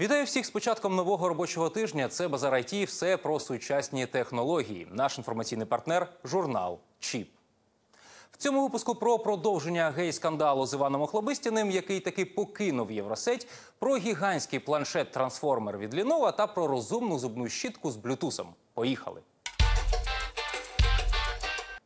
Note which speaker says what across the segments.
Speaker 1: Вітаю всіх з початком нового робочого тижня. Це Базар IT, все про сучасні технології. Наш інформаційний партнер журнал Чіп. В цьому випуску про продовження гей-скандалу з Іваном Охлобистіним, який таки покинув Євросеть, про гігантський планшет-трансформер від Lenovo та про розумну зубну щітку з блютусом. Поїхали!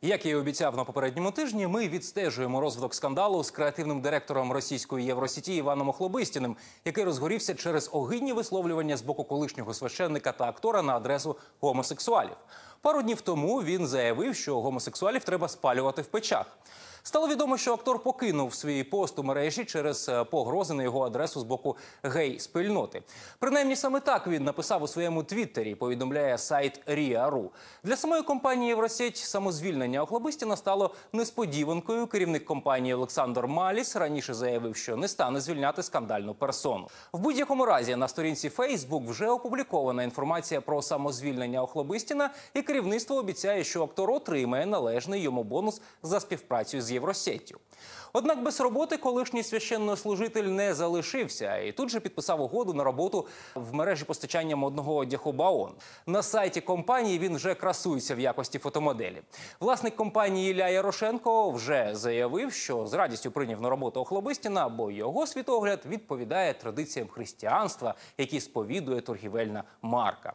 Speaker 1: Як я і обіцяв на попередньому тижні, ми відстежуємо розвиток скандалу з креативним директором російської Євросіті Іваном Охлобистіним, який розгорівся через огидні висловлювання з боку колишнього священника та актора на адресу гомосексуалів. Пару днів тому він заявив, що гомосексуалів треба спалювати в печах. Стало відомо, що актор покинув свій пост у мережі через е, погрози на його адресу з боку гей-спільноти. Принаймні саме так він написав у своєму твіттері. Повідомляє сайт Ріа.ру. Для самої компанії Євросеть самозвільнення Охлобистіна стало несподіванкою. Керівник компанії Олександр Маліс раніше заявив, що не стане звільняти скандальну персону. В будь-якому разі на сторінці Facebook вже опублікована інформація про самозвільнення Охлобистіна, і керівництво обіцяє, що актор отримає належний йому бонус за співпрацю з Євросеттю. Однак без роботи колишній священнослужитель не залишився і тут же підписав угоду на роботу в мережі постачання модного одягу Баон. На сайті компанії він вже красується в якості фотомоделі. Власник компанії Ілля Ярошенко вже заявив, що з радістю прийняв на роботу Охлобистіна, бо його світогляд відповідає традиціям християнства, які сповідує торгівельна марка.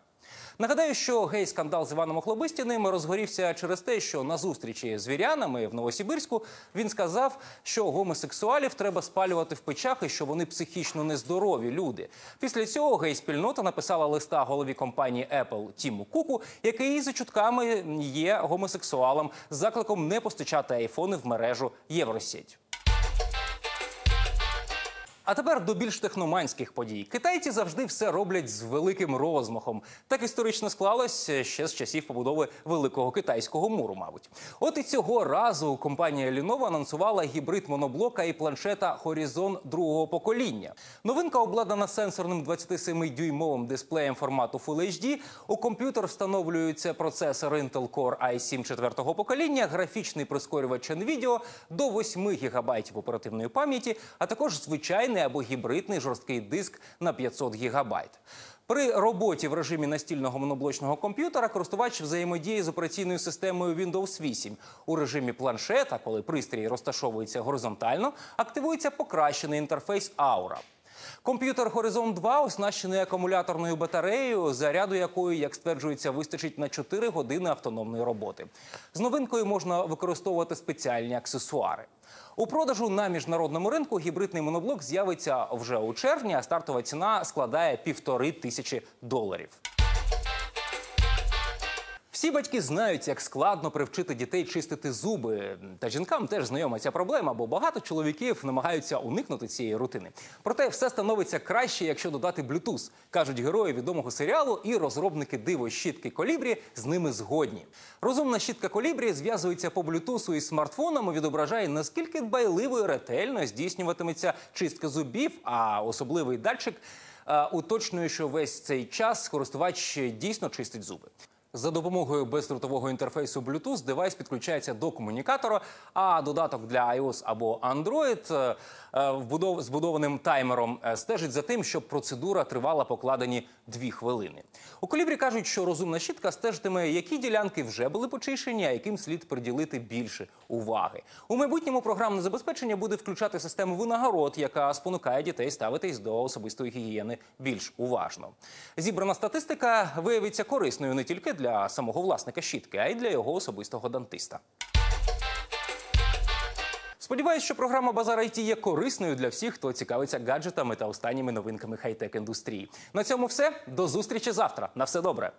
Speaker 1: Нагадаю, що гей-скандал з Іваном Охлобистіним розгорівся через те, що на зустрічі з вірянами в Новосибирську він сказав, що гомосексуалів треба спалювати в печах і що вони психічно нездорові люди. Після цього гей-спільнота написала листа голові компанії Apple Тіму Куку, який за чутками є гомосексуалом з закликом не постачати айфони в мережу Євросеть. А тепер до більш техноманських подій. Китайці завжди все роблять з великим розмахом. Так історично склалось ще з часів побудови великого китайського муру. Мабуть, от і цього разу компанія Lenovo анонсувала гібрид моноблока і планшета Horizon другого покоління. Новинка обладнана сенсорним 27-дюймовим дисплеєм формату Full HD. У комп'ютер встановлюється процесор Intel Core i7 четвертого покоління, графічний прискорювач NVIDIA до 8 ГБ оперативної пам'яті, а також звичайний або гібридний жорсткий диск на 500 гігабайт. При роботі в режимі настільного моноблочного комп'ютера користувач взаємодіє з операційною системою Windows 8. У режимі планшета, коли пристрій розташовується горизонтально, активується покращений інтерфейс Aura. Комп'ютер Horizon 2 оснащений акумуляторною батареєю, заряду якої, як стверджується, вистачить на 4 години автономної роботи. З новинкою можна використовувати спеціальні аксесуари. У продажу на міжнародному ринку гібридний моноблок з'явиться вже у червні, а стартова ціна складає півтори тисячі доларів. Всі батьки знають, як складно привчити дітей чистити зуби. Та жінкам теж знайома ця проблема, бо багато чоловіків намагаються уникнути цієї рутини. Проте все становиться краще, якщо додати Bluetooth, кажуть герої відомого серіалу і розробники диво щітки колібрі з ними згодні. Розумна щітка колібрі зв'язується по Bluetooth із смартфоном і відображає наскільки дбайливо і ретельно здійснюватиметься чистка зубів, а особливий датчик е, уточнює, що весь цей час користувач дійсно чистить зуби. За допомогою бездротового інтерфейсу Bluetooth девайс підключається до комунікатора, а додаток для iOS або Android е, е, вбудов- збудованим таймером е, стежить за тим, щоб процедура тривала покладені дві хвилини. У колібрі кажуть, що розумна щітка стежитиме, які ділянки вже були почищені, а яким слід приділити більше уваги. У майбутньому програмне забезпечення буде включати систему винагород, яка спонукає дітей ставитись до особистої гігієни більш уважно. Зібрана статистика виявиться корисною не тільки для самого власника щітки, а й для його особистого дантиста. Сподіваюсь, що програма Базар IT є корисною для всіх, хто цікавиться гаджетами та останніми новинками хай-тек індустрії. На цьому все. До зустрічі завтра. На все добре.